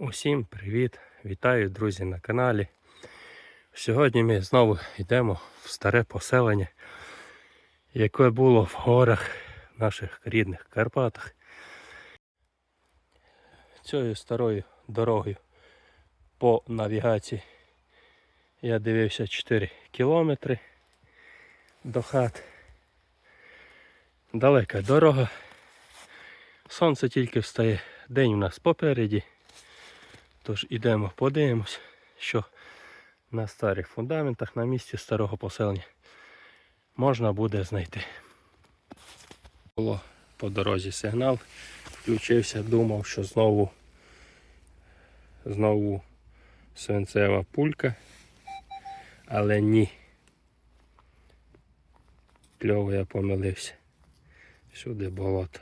Усім привіт! Вітаю, друзі, на каналі. Сьогодні ми знову йдемо в старе поселення, яке було в горах наших рідних Карпатах. Цією старою дорогою по навігації я дивився 4 кілометри до хат. Далека дорога. Сонце тільки встає, день у нас попереді. Тож ідемо, подивимось, що на старих фундаментах на місці старого поселення можна буде знайти. Було по дорозі сигнал, включився, думав, що знову знову свинцева пулька, але ні. Кльово я помилився. Сюди болото.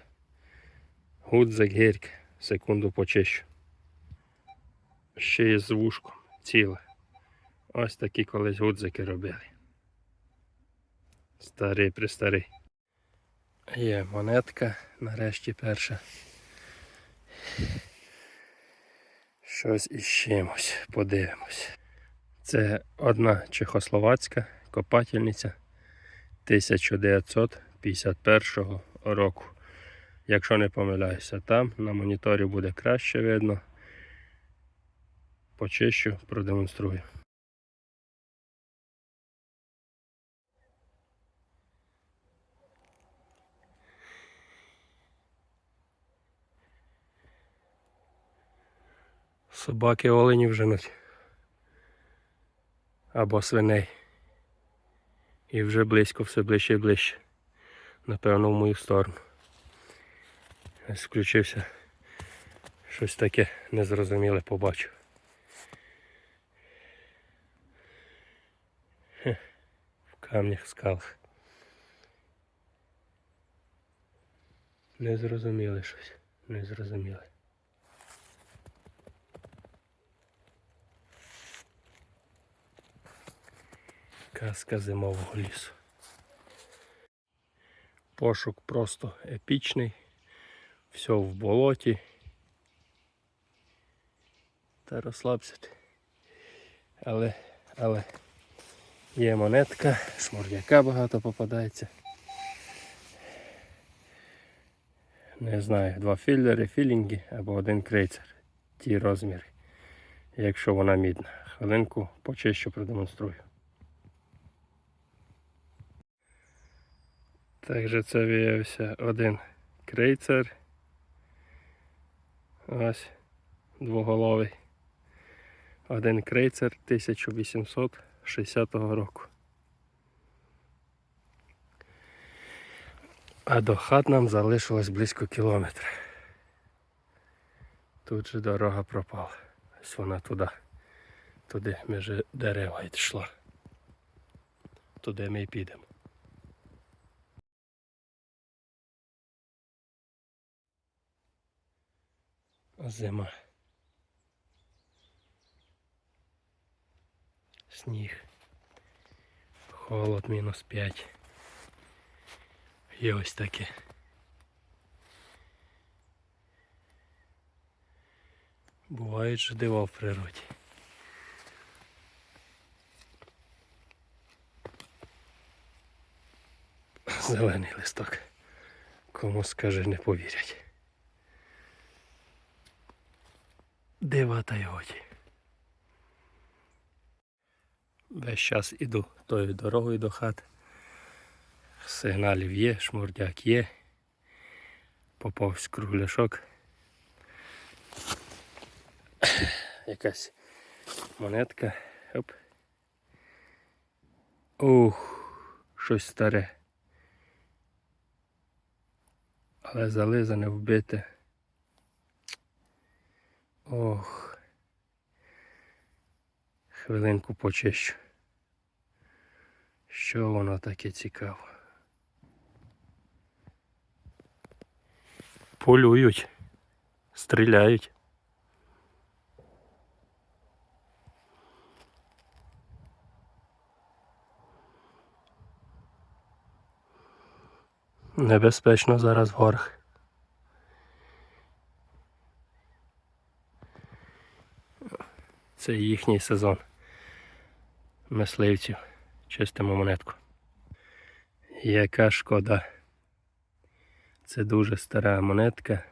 Гудзик гірка, секунду почищу. Ще є з вушком ціле. Ось такі колись гудзики робили. Старий престарий. Є монетка, нарешті перша. Щось із чимось, подивимось. Це одна чехословацька копательниця 1951 року. Якщо не помиляюся, там на моніторі буде краще видно почищу, продемонструю. Собаки оленів женуть. Або свиней. І вже близько, все ближче і ближче. Напевно, в мою сторону. Ось включився. Щось таке незрозуміле побачив. Камнях скалах. Не зрозуміли щось. Не зрозуміли. Казка зимового лісу. Пошук просто епічний. Все в болоті. Та розслабся. Але, але. Є монетка, шмурдяка багато попадається. Не знаю, два філлери, філінги або один крейцер. Ті розміри. Якщо вона мідна. Хвилинку почищу продемонструю. Також це виявився один крейцер. Ось двоголовий. Один крейцер 1800. 60-го року. А до хат нам залишилось близько кілометра. Тут же дорога пропала. Ось вона туди. Туди між дерева йшла. Туди ми й підемо. Зима. Сніг. Холод мінус 5. І ось таке. Бувають ж дива в природі. Зелений листок. Кому скаже не повірять. Дива та й годі. Весь час іду тою дорогою до хат. Сигналів є, шмурдяк є. Поповсь кругляшок. Якась монетка. Оп. Ух, щось старе. Але зализане вбите. Ох. Хвилинку почищу. Що воно таке цікаве? Полюють, стріляють. Небезпечно зараз в. Це їхній сезон. Мисливців. Чистимо монетку. Яка шкода. Це дуже стара монетка.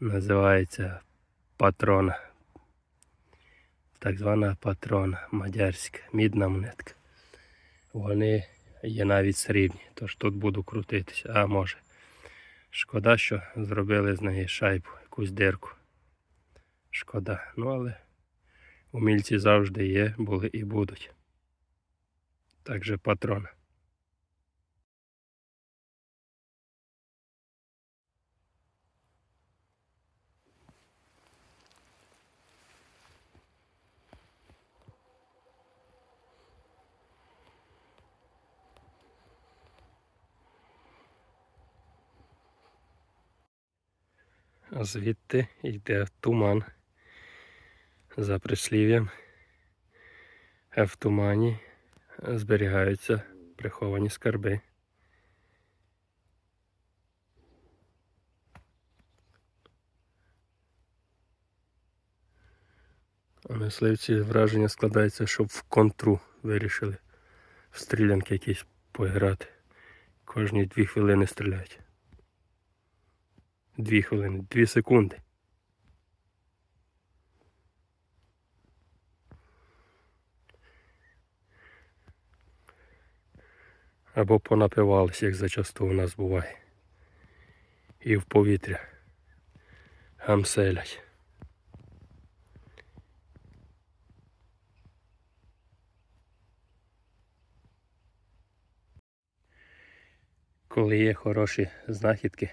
Називається патрона. Так звана патрона мадярська, мідна монетка. Вони є навіть срібні, тож тут буду крутитися. А може. Шкода, що зробили з неї шайбу, якусь дирку. Шкода. Ну але умільці завжди є, були і будуть. Так. А звідти йде туман за прислів'ям. В тумані зберігаються приховані скарби. А мисливці враження складається, щоб в контру вирішили в стрілянки якісь поіграти. Кожні дві хвилини стріляють. Дві хвилини, дві секунди. Або понапивались, як зачасту у нас буває. І в повітря гамселять. Коли є хороші знахідки,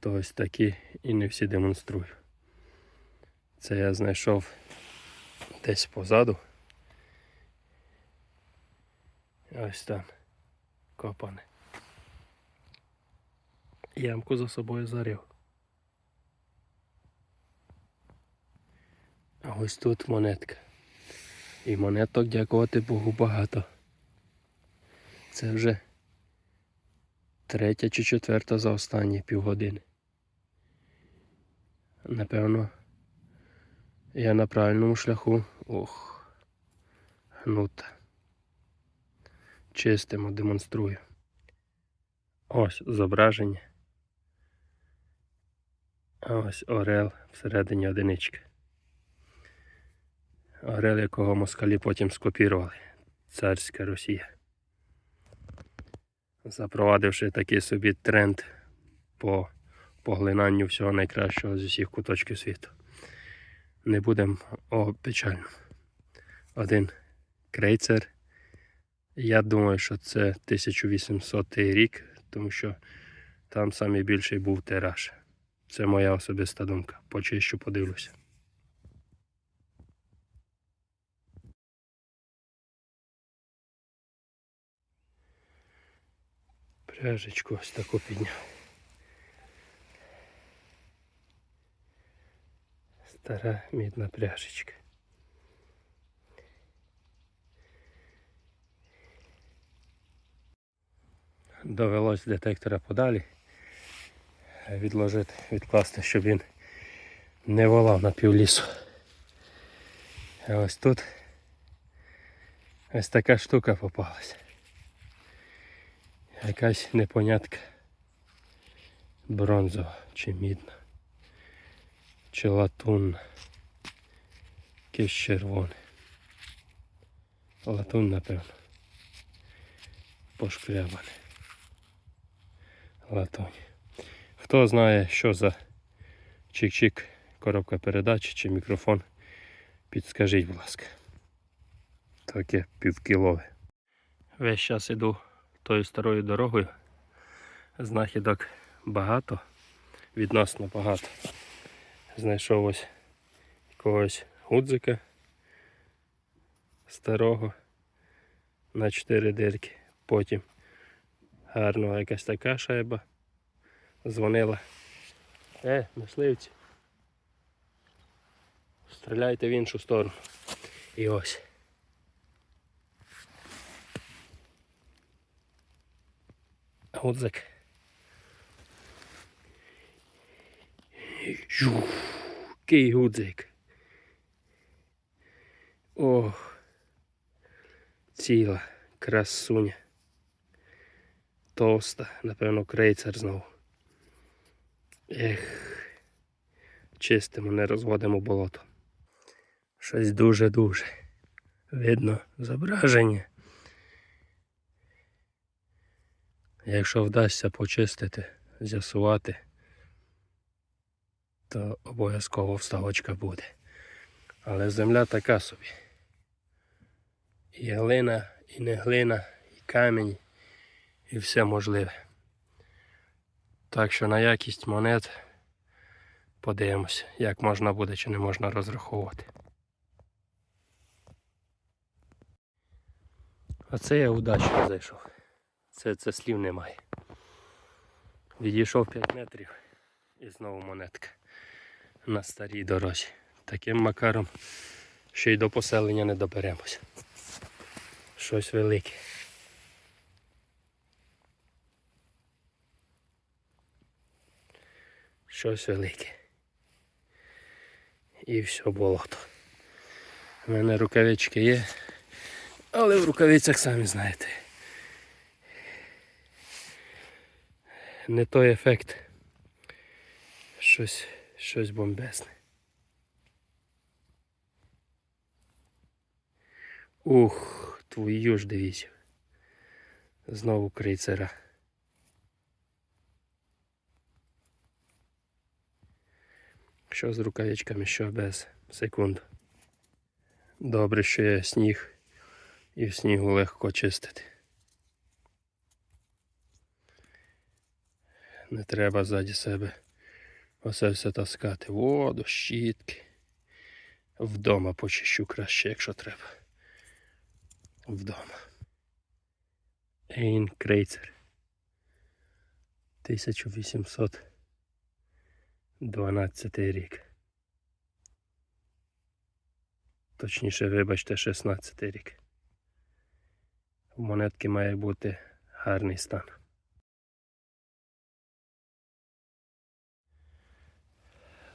то ось такі і не всі демонструю. Це я знайшов десь позаду. Ось там копане. Ямку за собою зарив. А ось тут монетка. І монеток, дякувати Богу, багато. Це вже третя чи четверта за останні півгодини. Напевно, я на правильному шляху. Ох, гнута. Чистимо, демонструю. Ось зображення. Ось орел всередині одинички. Орел, якого москалі потім скопірували. Царська Росія. Запровадивши такий собі тренд по поглинанню всього найкращого з усіх куточків світу. Не будемо о печально. Один крейцер. Я думаю, що це 1800 рік, тому що там найбільший був тираж. Це моя особиста думка. Почищу, подивлюся. Пряжечку ось таку підняв. Стара мідна пряжечка. Довелось детектора подалі відложити, відкласти, щоб він не волав на півлісу. А ось тут ось така штука попалась. Якась непонятка бронзова чи мідна, чи латунна, якесь червоне. Латун, напевно. Пошкрябане. Латунь. Хто знає, що за чик-чик, коробка передач чи мікрофон, підскажіть, будь ласка. Таке півкілове. Весь час іду тою старою дорогою. Знахідок багато, відносно багато. Знайшов ось якогось гудзика старого на 4 дирки. Потім гарно якась така шайба дзвонила. Е, мисливці. Стріляйте в іншу сторону. І ось. Гудзик. Жу, який гудзик. Ох. Ціла красуня. Товста, напевно, крейцер знову. Ех. Чистимо, не розводимо болото. Щось дуже-дуже. Видно зображення. Якщо вдасться почистити, з'ясувати, то обов'язково вставочка буде. Але земля така собі. І глина, і не глина, і камінь, і все можливе. Так що на якість монет подивимося, як можна буде чи не можна розраховувати. Оце я удачно зайшов. Це, це слів немає. Відійшов 5 метрів і знову монетка на старій дорозі. Таким макаром ще й до поселення не доберемося. Щось велике. Щось велике. І все болото. У мене рукавички є, але в рукавицях самі знаєте. Не той ефект. Щось, щось бомбезне. Ух, твою ж дивізію. Знову крейцера. Що з рукавичками, що без секунду. Добре, що є сніг і в снігу легко чистити. Не треба ззаді себе оце все таскати. Воду, щітки. Вдома почищу краще, якщо треба. Вдома. Ейн Крейцер. 1812 рік. Точніше, вибачте, 16 рік. У монетки має бути гарний стан.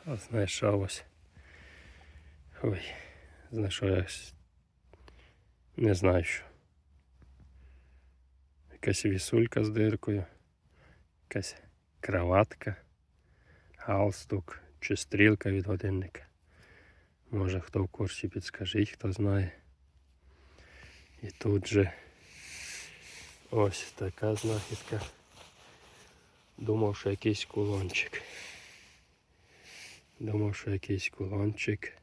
Ось знайшов ось. Ой, знайшов я ось не знаю що. Якась вісулька з диркою, якась краватка, галстук чи стрілка від годинника. Може хто в курсі підскажіть, хто знає. І тут же ось така знахідка. Думав, що якийсь кулончик. Думав, що якийсь кулончик.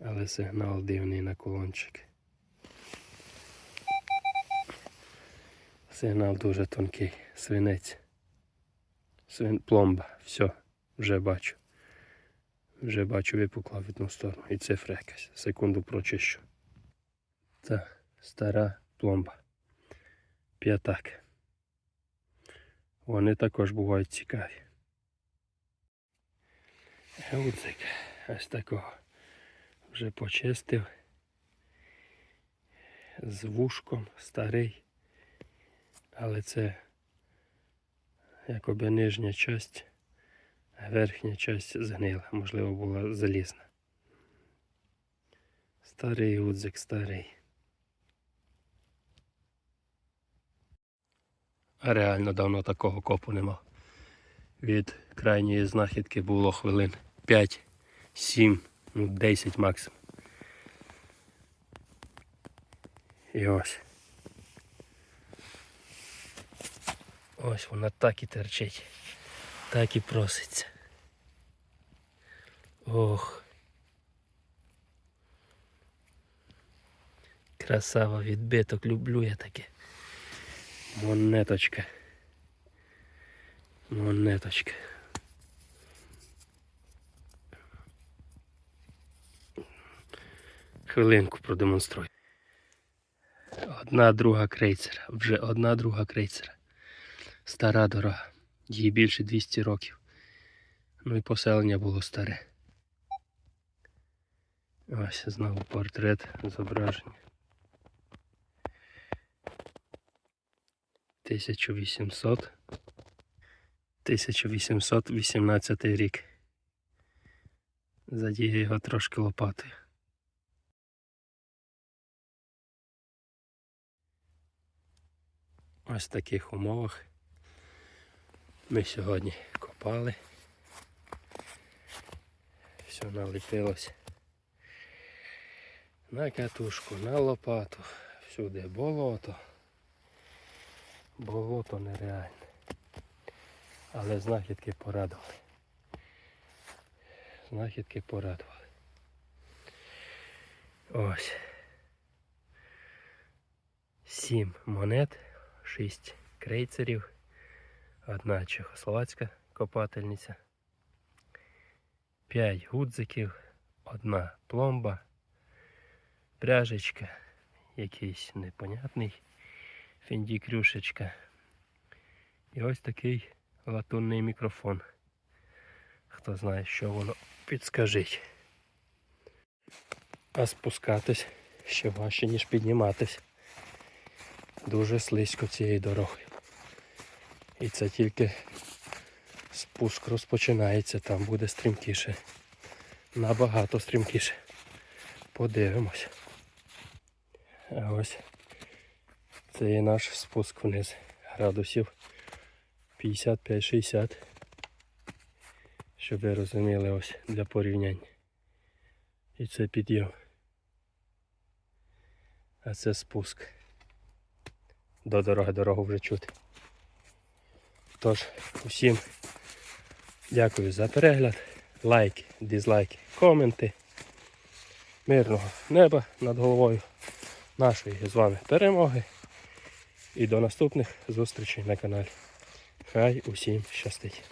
Але сигнал дивний на кулончик. Сигнал дуже тонкий. Свинець. Свин... Пломба. Все, вже бачу. Вже бачу, випукла в одну сторону. І цифра якась. Секунду прочищу. Це стара пломба. П'ятак. Вони також бувають цікаві. Гудзик. Ось такого. Вже почистив. З вушком старий. Але це якоби нижня часть, верхня часть згнила, можливо, була залізна. Старий гудзик, старий. А реально давно такого копу нема. Від крайньої знахідки було хвилин 5, 7, ну 10 максимум. І ось. Ось вона так і терчить. Так і проситься. Ох. Красава відбиток, люблю я таке. Монеточка. Монеточка. Хвилинку продемонструю. Одна друга крейцера. Вже одна друга крейцера стара дорога, їй більше 200 років. Ну і поселення було старе. Ось знову портрет зображення. 1800 1818 рік. Задію його трошки лопати. Ось в таких умовах ми сьогодні копали. Все налетілося на катушку, на лопату, всюди болото. Болото нереальне. Але знахідки порадували. Знахідки порадували. Ось. Сім монет, шість крейцерів, одна чехословацька копательниця, п'ять гудзиків, одна пломба, пряжечка, якийсь непонятний фіндікрюшечка. І ось такий латунний мікрофон. Хто знає, що воно підскажіть. А спускатись ще важче, ніж підніматись. Дуже слизько цієї дороги. І це тільки спуск розпочинається, там буде стрімкіше. Набагато стрімкіше. Подивимось. А ось це є наш спуск вниз. Градусів 55-60. Щоб ви розуміли ось для порівняння. І це підйом. А це спуск. До дороги дорогу вже чути. Тож, усім дякую за перегляд. Лайки, дизлайки, коменти. Мирного неба над головою. Нашої з вами перемоги. І до наступних зустрічей на каналі. Хай усім щастить.